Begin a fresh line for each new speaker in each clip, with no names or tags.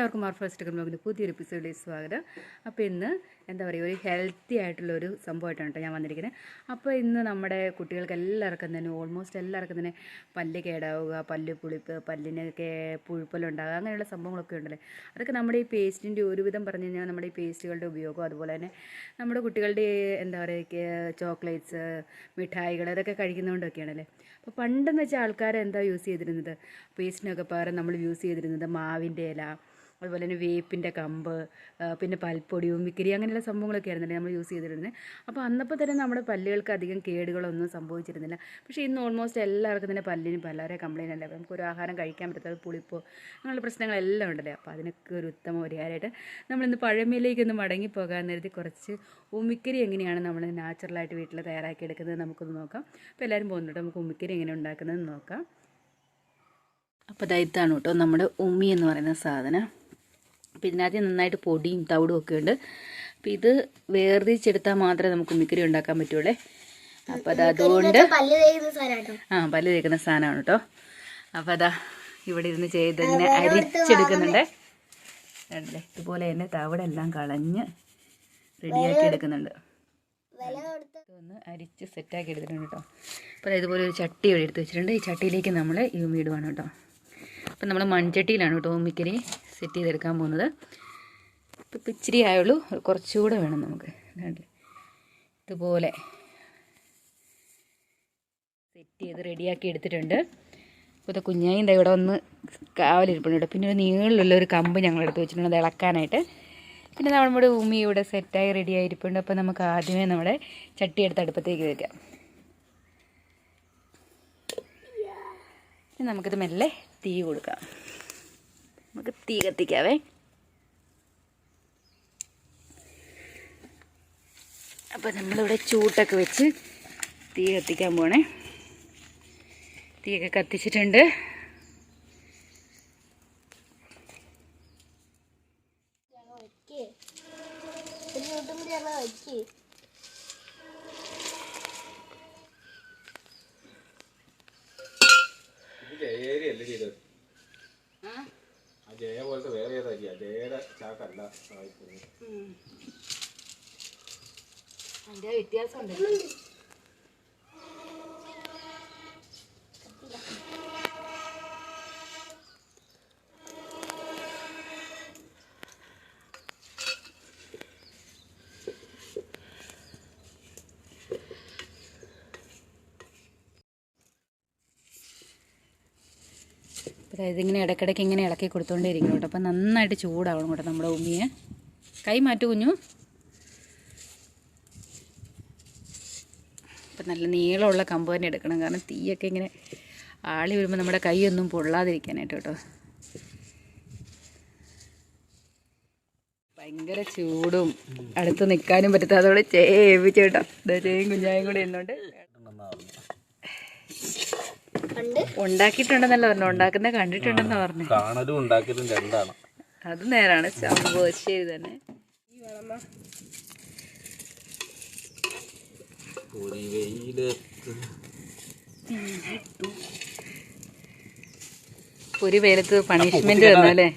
എല്ലാവർക്കും മാർ ഫസ്റ്റ് ബ്ലോഗിന്റെ പുതിയൊരു എപ്പിസോഡിലേക്ക് സ്വാഗതം. അപ്പോൾ ഇന്ന് എന്താ പറയുക ഒരു ഹെൽത്തി ആയിട്ടുള്ള ഒരു സംഭവമായിട്ടാണ് കേട്ടോ ഞാൻ വന്നിരിക്കുന്നത്. അപ്പോൾ ഇന്ന് നമ്മുടെ കുട്ടികൾക്ക് എല്ലാവർക്കും തന്നെ ഓൾമോസ്റ്റ് എല്ലാവർക്കും തന്നെ പല്ല് കേടാവുക പല്ല് പുളിപ്പ് പല്ലിനൊക്കെ പുഴുപ്പലുണ്ടാകുക അങ്ങനെയുള്ള സംഭവങ്ങളൊക്കെ ഉണ്ടല്ലേ? അതൊക്കെ നമ്മുടെ ഈ പേസ്റ്റിന്റെ ഒരുവിധം പറഞ്ഞു കഴിഞ്ഞാൽ നമ്മുടെ ഈ പേസ്റ്റുകളുടെ ഉപയോഗം അതുപോലെ തന്നെ നമ്മുടെ കുട്ടികളുടെ എന്താ പറയുക ചോക്ലേറ്റ്സ് മിഠായികൾ അതൊക്കെ കഴിക്കുന്നതുകൊണ്ടൊക്കെയാണല്ലേ അപ്പോൾ പണ്ടെന്ന് വെച്ചാൽ ആൾക്കാർ എന്താ യൂസ് ചെയ്തിരുന്നത്? പേസ്റ്റിനൊക്കെ പകരം നമ്മൾ യൂസ് ചെയ്തിരുന്നത് മാവിന്റെ ഇല അതുപോലെ തന്നെ വേപ്പിന്റെ കമ്പ് പിന്നെ പൽപ്പൊടി ഉമ്മിക്കരി അങ്ങനെയുള്ള സംഭവങ്ങളൊക്കെ ആയിരുന്നില്ല നമ്മൾ യൂസ് ചെയ്തിരുന്നത്. അപ്പോൾ അന്നപ്പോൾ തന്നെ നമ്മുടെ പല്ലുകൾക്ക് അധികം കേടുകളൊന്നും സംഭവിച്ചിരുന്നില്ല. പക്ഷേ ഇന്ന് ഓൾമോസ്റ്റ് എല്ലാവർക്കും തന്നെ പല്ലിന് പലരെ കംപ്ലയിന്റ് അല്ലേ? നമുക്ക് ഒരു ആഹാരം കഴിക്കാൻ പറ്റാത്ത പുളിപ്പോ അങ്ങനെയുള്ള പ്രശ്നങ്ങളെല്ലാം ഉണ്ടല്ലേ? അപ്പോൾ അതിനൊക്കെ ഒരു ഉത്തമ പരിഹാരമായിട്ട് നമ്മളിന്ന് പഴമയിലേക്കൊന്ന് മടങ്ങിപ്പോകാൻ നേരത്തെ കുറച്ച് ഉമ്മിക്കരി എങ്ങനെയാണ് നമ്മൾ നാച്ചുറലായിട്ട് വീട്ടിൽ തയ്യാറാക്കി എടുക്കുന്നത് നമുക്കൊന്ന് നോക്കാം. അപ്പോൾ എല്ലാവരും പോകുന്നുണ്ട് നമുക്ക് ഉമ്മിക്കരി എങ്ങനെ ഉണ്ടാക്കുന്നതെന്ന് നോക്കാം. അപ്പോൾ ഇതാണ് കേട്ടോ നമ്മുടെ ഉമ്മി എന്ന് പറയുന്ന സാധനം. അപ്പോൾ ഇതിനകത്ത് നന്നായിട്ട് പൊടിയും തവിടും ഒക്കെ ഉണ്ട്. അപ്പോൾ ഇത് വേർതിരിച്ചെടുത്താൽ മാത്രമേ നമുക്ക് ഉമ്മിക്കരി ഉണ്ടാക്കാൻ പറ്റുള്ളേ. അപ്പോൾ അത് അതുകൊണ്ട് ആ പല്ല് തേക്കുന്ന സാധനമാണ് കേട്ടോ അപ്പോൾ അതാ ഇവിടെ ഇരുന്ന് ചെയ്ത് തന്നെ അരിച്ചെടുക്കുന്നുണ്ട്. അല്ലേ ഇതുപോലെ തന്നെ തവിടെല്ലാം കളഞ്ഞ് റെഡിയാക്കി എടുക്കുന്നുണ്ട് ഒന്ന് അരിച്ച് സെറ്റാക്കി എടുത്തിട്ടുണ്ട് കേട്ടോ അപ്പോൾ ഇതുപോലെ ഒരു ചട്ടി ഇവിടെ എടുത്ത് വെച്ചിട്ടുണ്ട്. ഈ ചട്ടിയിലേക്ക് നമ്മൾ ഈ ഇടുവാണ് കേട്ടോ അപ്പം നമ്മൾ മൺചട്ടിയിലാണ് കേട്ടോ ഉമ്മിക്കരി സെറ്റ് ചെയ്തെടുക്കാൻ പോകുന്നത്. ഇപ്പം ഇച്ചിരി ആയുള്ളൂ. കുറച്ചുകൂടെ വേണം നമുക്ക്. ഇതുപോലെ സെറ്റ് ചെയ്ത് റെഡിയാക്കി എടുത്തിട്ടുണ്ട്. അപ്പോൾ ഇത് എന്താ ഇവിടെ ഒന്ന് കാവലിരിപ്പുണ്ട് കേട്ടോ. പിന്നെ ഒരു നീളിലുള്ള ഒരു കമ്പ് ഞങ്ങൾ എടുത്ത് വെച്ചിട്ടുണ്ട്. അത് ഇളക്കാനായിട്ട്. പിന്നെ നമ്മുടെ ഉമ്മി ഇവിടെ സെറ്റായി റെഡി ആയിരിപ്പുണ്ട്. അപ്പോൾ നമുക്ക് ആദ്യമേ നമ്മുടെ ചട്ടി എടുത്ത് അടുപ്പത്തേക്ക് ഇനി നമുക്കിത് മെല്ലെ തീ കൊടുക്കാം. നമുക്ക് തീ കത്തിക്കാവേ. അപ്പോൾ നമ്മളിവിടെ ചൂട്ടൊക്കെ വെച്ച് തീ കത്തിക്കാൻ പോണേ. തീയൊക്കെ കത്തിച്ചിട്ടുണ്ട്.
വെക്ക് ഒരു ചൂട്ടും കൂടി ഞങ്ങൾ വെക്ക്
ഇത് ജയേരിയല്ല ചെയ്തത് ആ ജയ പോലത്തെ വേറെ ഏതായിരിക്കും ജയയുടെ ചാക്കല്ല ആയിപ്പോയി.
അതിന്റെ വ്യത്യാസമുണ്ട് അതായത് ഇങ്ങനെ ഇടയ്ക്കിടയ്ക്ക് ഇങ്ങനെ ഇളക്കി കൊടുത്തോണ്ടേ ഇരിക്കണം കേട്ടോ. അപ്പം നന്നായിട്ട് ചൂടാവണം കേട്ടോ നമ്മുടെ ഉമ്മിയെ. കൈ മാറ്റു കുഞ്ഞു. അപ്പം നല്ല നീളമുള്ള കമ്പ് തന്നെ എടുക്കണം. കാരണം തീയൊക്കെ ഇങ്ങനെ ആളി വരുമ്പോൾ നമ്മുടെ കൈയൊന്നും പൊള്ളാതിരിക്കാനായിട്ട് കേട്ടോ. ഭയങ്കര ചൂടും. അടുത്ത് നിൽക്കാനും പറ്റാത്തതോടെ ചേവിച്ചേട്ടോ ചേയും കുഞ്ഞായും കൂടെ ഇരുന്നോണ്ട്.
കണ്ട്
ഉണ്ടാക്കിയിട്ടുണ്ടെന്നല്ല പറഞ്ഞു. ഉണ്ടാക്കുന്ന കണ്ടിട്ടുണ്ടെന്ന് പറഞ്ഞു.
കാണലും ഉണ്ടാക്കലും രണ്ടാണ്.
അത് നേരാണ്. സംഭവം ശരി തന്നെ
ഒരു വെയിലത്ത്
ഒരു പണിഷ്മെന്റ് തന്നല്ലേ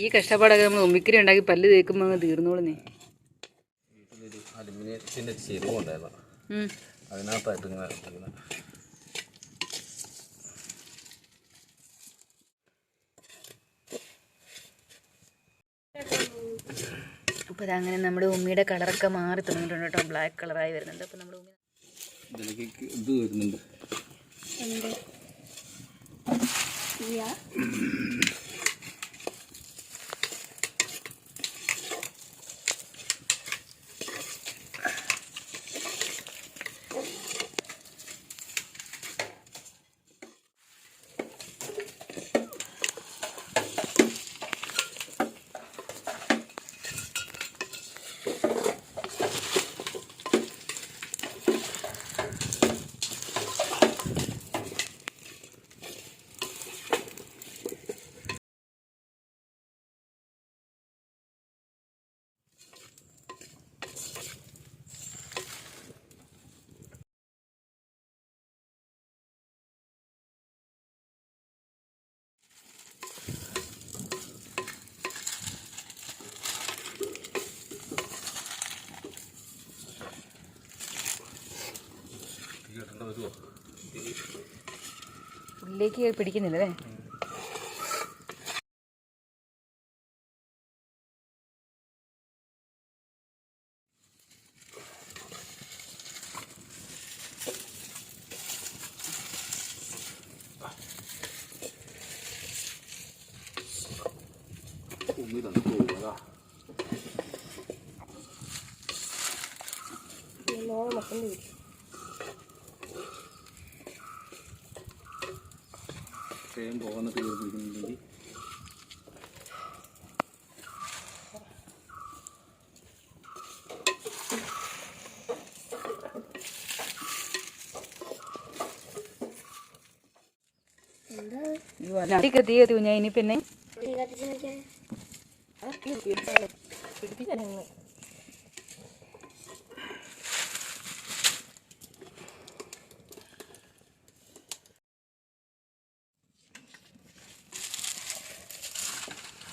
ഈ കഷ്ടപ്പാടൊക്കെ നമ്മൾ ഉമ്മിക്കരി ഉണ്ടാക്കി പല്ല് തേക്കുമ്പോൾ അങ്ങ് തീർന്നോളുന്നേ.
അലുമിനിയത്തിന്റെ ചെരുവ്
ഉണ്ടായിരുന്നു
അതിനകത്തായിട്ട് ഇങ്ങനെ ഇട്ടിരുന്നത്.
അപ്പോൾ ഇതങ്ങനെ നമ്മുടെ ഉമ്മിയുടെ കളറൊക്കെ മാറി തുടങ്ങിയിട്ടുണ്ട് കേട്ടോ. ബ്ലാക്ക് കളറായി വരുന്നുണ്ട്. അപ്പോൾ നമ്മുടെ ഉമ്മി
ഇതിലേക്ക് ഇത് വരുന്നുണ്ട്.
എന്ത്?
ഉള്ളിലേക്ക് പിടിക്കുന്നില്ല അല്ലേ
നോളം മക്കളുടെ വീട്
ഇത്രയും പോകുന്ന തീർ പിടിക്കുന്നുണ്ടെങ്കിൽ
തീ കത്തി കത്തി കുഞ്ഞാ ഇനി പിന്നെ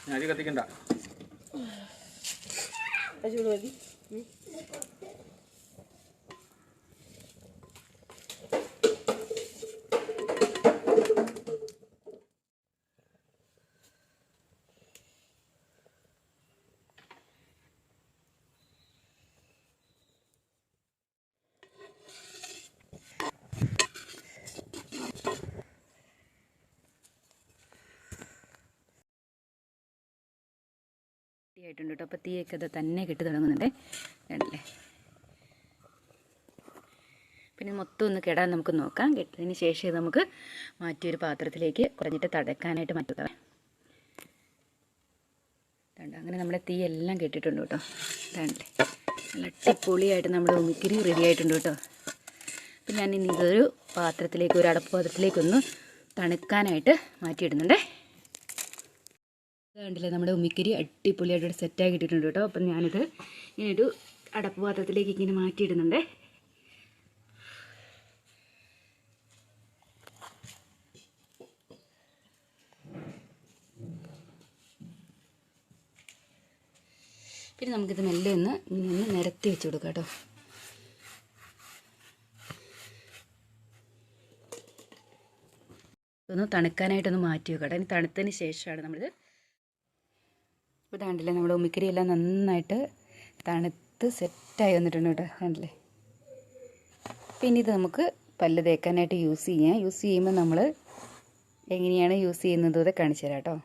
ഞാൻ കത്തിക്കണ്ട.
ചൂട് മതി
ആയിട്ടുണ്ട് കേട്ടോ. അപ്പോൾ തീയൊക്കെ അത് തന്നെ കെട്ടി തുടങ്ങുന്നുണ്ട്. കണ്ടില്ലേ? പിന്നെ മൊത്തം ഒന്ന് കെടാൻ നമുക്ക് നോക്കാം. കെട്ടതിന് ശേഷം നമുക്ക് മാറ്റിയൊരു പാത്രത്തിലേക്ക് കുറഞ്ഞിട്ട് തടക്കാനായിട്ട് മാറ്റുക. കണ്ടോ അങ്ങനെ നമ്മുടെ തീ എല്ലാം കെട്ടിയിട്ടുണ്ട് കേട്ടോ. കണ്ടില്ലേ നല്ല അടിപൊളിയായിട്ട് നമ്മുടെ ഉമിക്കിരി റെഡി ആയിട്ടുണ്ട് കേട്ടോ. അപ്പം ഞാൻ ഇനി ഇതൊരു പാത്രത്തിലേക്ക് ഒരു അടപ്പ് പാത്രത്തിലേക്കൊന്ന് തണുക്കാനായിട്ട് മാറ്റിയിടുന്നുണ്ടേ. കണ്ടില്ലേ? നമ്മുടെ ഉമ്മിക്കരി അടിപൊളിയായിട്ട് സെറ്റായി കിട്ടിയിട്ടുണ്ട് കേട്ടോ. അപ്പം ഞാനിത് ഇങ്ങനെ ഒരു അടപ്പ് പാത്രത്തിലേക്ക് ഇങ്ങനെ മാറ്റിയിടുന്നുണ്ടേ. പിന്നെ നമുക്കിത് മെല്ലെ ഒന്ന് ഇങ്ങനെ ഒന്ന് നിരത്തി വെച്ച് കൊടുക്കാം കേട്ടോ. ഒന്ന് തണുക്കാനായിട്ടൊന്ന് മാറ്റി വെക്കാം കേട്ടോ. ഇനി തണുത്തതിന് ശേഷമാണ് നമ്മളിത് ഇപ്പോൾ കണ്ടില്ലേ നമ്മുടെ ഉമ്മിക്കരി എല്ലാം നന്നായിട്ട് തണുത്ത് സെറ്റായി വന്നിട്ടുണ്ട് കേട്ടോ കണ്ടില്ലേ? പിന്നെ ഇത് നമുക്ക് പല്ല് തേക്കാനായിട്ട് യൂസ് ചെയ്യാം. യൂസ് ചെയ്യുമ്പോൾ നമ്മൾ എങ്ങനെയാണ് യൂസ് ചെയ്യുന്നത് ഇത് കാണിച്ചു തരാം കേട്ടോ.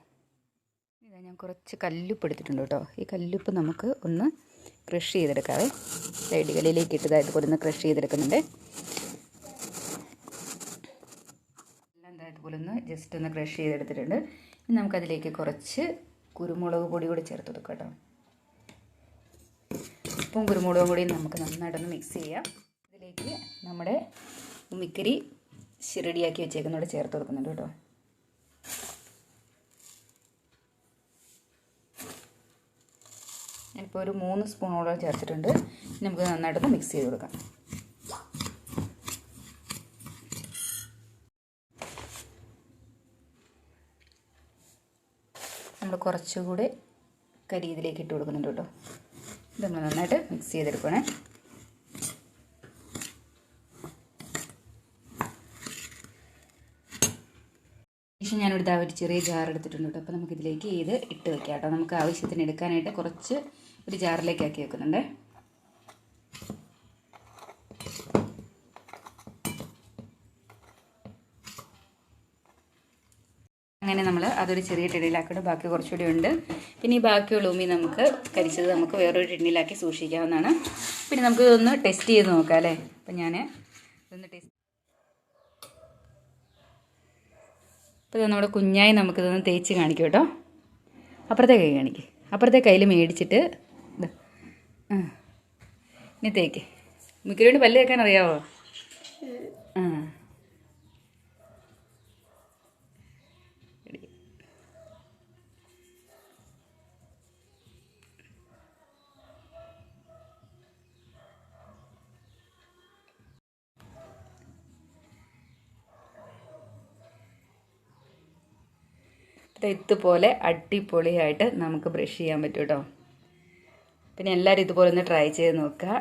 ഇതാ ഞാൻ കുറച്ച് കല്ലുപ്പ് എടുത്തിട്ടുണ്ട് കേട്ടോ. ഈ കല്ലുപ്പ് നമുക്ക് ഒന്ന് ക്രഷ് ചെയ്തെടുക്കാവേ. സൈഡുകളിലേക്ക് ഇട്ടത് ഇതുപോലെ ഒന്ന് ക്രഷ് ചെയ്തെടുക്കുന്നുണ്ട്. എല്ലാം എന്താ ഇതുപോലെ ഒന്ന് ജസ്റ്റ് ഒന്ന് ക്രഷ് ചെയ്തെടുത്തിട്ടുണ്ട്. നമുക്കതിലേക്ക് കുറച്ച് കുരുമുളക് പൊടി കൂടി ചേർത്ത് കൊടുക്കാം കേട്ടോ. ഉപ്പും കുരുമുളകും കൂടി നമുക്ക് നന്നായിട്ടൊന്ന് മിക്സ് ചെയ്യാം. ഇതിലേക്ക് നമ്മുടെ ഉമിക്കരി ശിരടിയാക്കി വെച്ചേക്കുന്നതോടെ ചേർത്ത് കൊടുക്കുന്നുണ്ട് കേട്ടോ. ഞാനിപ്പോൾ ഒരു മൂന്ന് സ്പൂണോളം ചേർത്തിട്ടുണ്ട്. നമുക്ക് നന്നായിട്ടൊന്ന് മിക്സ് ചെയ്ത് കൊടുക്കാം. നമ്മൾ കുറച്ചുകൂടി കരി ഇതിലേക്ക് ഇട്ട് കൊടുക്കുന്നുണ്ട് കേട്ടോ. ഇത് നമ്മൾ നന്നായിട്ട് മിക്സ് ചെയ്തെടുക്കണേ ശേഷം ഞാനിവിടെ ആ ഒരു ചെറിയ ജാർ എടുത്തിട്ടുണ്ട് കേട്ടോ. അപ്പോൾ നമുക്കിതിലേക്ക് ഇത് ഇട്ട് വെക്കാം കേട്ടോ. നമുക്ക് ആവശ്യത്തിന് എടുക്കാനായിട്ട് കുറച്ച് ഒരു ജാറിലേക്ക് ആക്കി വെക്കുന്നുണ്ടേ. അങ്ങനെ നമ്മൾ അതൊരു ചെറിയ ടിന്നിലാക്കിയിട്ട് ബാക്കി കുറച്ചുകൂടി ഉണ്ട്. പിന്നെ ഈ ബാക്കിയുള്ള ഉമി നമുക്ക് കരിച്ചത് നമുക്ക് വേറൊരു ടിന്നിലാക്കി സൂക്ഷിക്കാവുന്നതാണ്. പിന്നെ നമുക്ക് ഇതൊന്ന് ടെസ്റ്റ് ചെയ്ത് നോക്കാം അല്ലേ? അപ്പം ഞാൻ ഇതൊന്ന് ടെസ്റ്റ് അപ്പോൾ ഇത് നമ്മുടെ കുഞ്ഞായി നമുക്കിതൊന്ന് തേച്ച് കാണിക്കും കേട്ടോ. അപ്പുറത്തെ കൈ കാണിക്ക്. അപ്പുറത്തെ കയ്യിൽ മേടിച്ചിട്ട് ഇത്. ഇനി തേക്ക്. മിക്കരോട് പല്ല് തേക്കാൻ അറിയാവോ? ഇതുപോലെ അടിപൊളിയായിട്ട് നമുക്ക് ബ്രഷ് ചെയ്യാൻ പറ്റും കേട്ടോ പിന്നെ എല്ലാവരും ഇതുപോലെ ഒന്ന് ട്രൈ ചെയ്ത് നോക്കുക.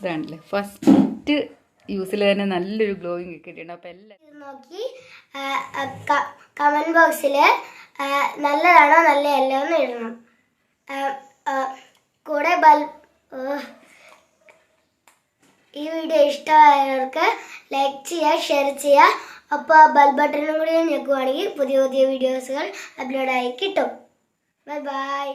ഇതാണല്ലേ ഫസ്റ്റ് യൂസിൽ തന്നെ നല്ലൊരു ഗ്ലോയിങ് കിട്ടിയിട്ടുണ്ട്.
എല്ലാവരും നോക്കി കമന്റ് ബോക്സിൽ നല്ലതാണോ നല്ലതല്ലോ എന്ന് ഇടണം കൂടെ ബൽ ഈ വീഡിയോ ഇഷ്ടമായവർക്ക് ലൈക്ക് ചെയ്യുക ഷെയർ ചെയ്യുക. അപ്പോൾ ബെൽ ബട്ടണും കൂടി ഞെക്കുവാണെങ്കിൽ പുതിയ പുതിയ വീഡിയോസുകൾ അപ്ലോഡായി കിട്ടും. Bye bye